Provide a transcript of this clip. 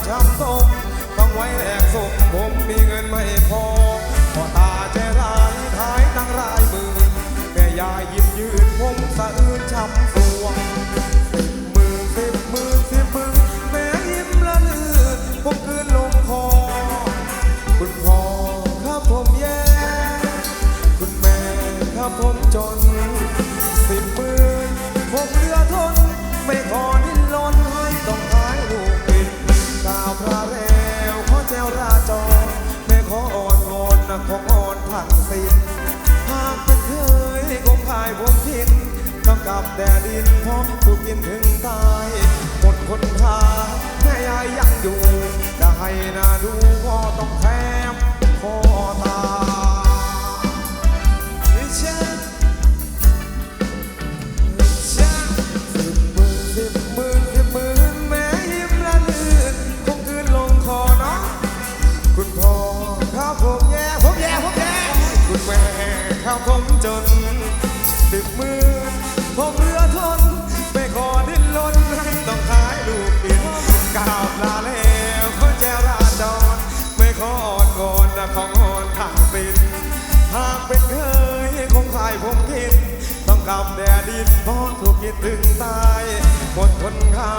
กับช้ำส้มฟังไว้แหลกศพผมมีเงินไม่พอพอตาใจร้ายขายตั้งรายมื่นแม่ยายยิ้มยืนผมสะอื้นช้ำสวงสิบมื่นสิบมื่นสิบมื่นแม่ยิ้มละลื่นผมคืนลงคอคุณพ่อครับผมแย่คุณแม่ครับผมจนสิบมื่นผมเหลือทน ขออ่อนผักสินหากเป็นเคยคงขายผมทิ้งกำกับแดดดินพร้อมถูกกินถึงตายหมดคนทาแม่ยายยังอยู่จะให้นาดูก็ต้องแท ครับผมจนสิบหมื่นผมเรือทนไม่ขอดิ้นรนให้ต้องขายลูกกินกราบลาแล้วขอแจราจรไม่ขออ่อนวอนนะของอ่อนทางปินหากเป็นเคยคงขายผมกินต้องกำแดดดินเพราะถูกกินถึงตายหมดทนค่า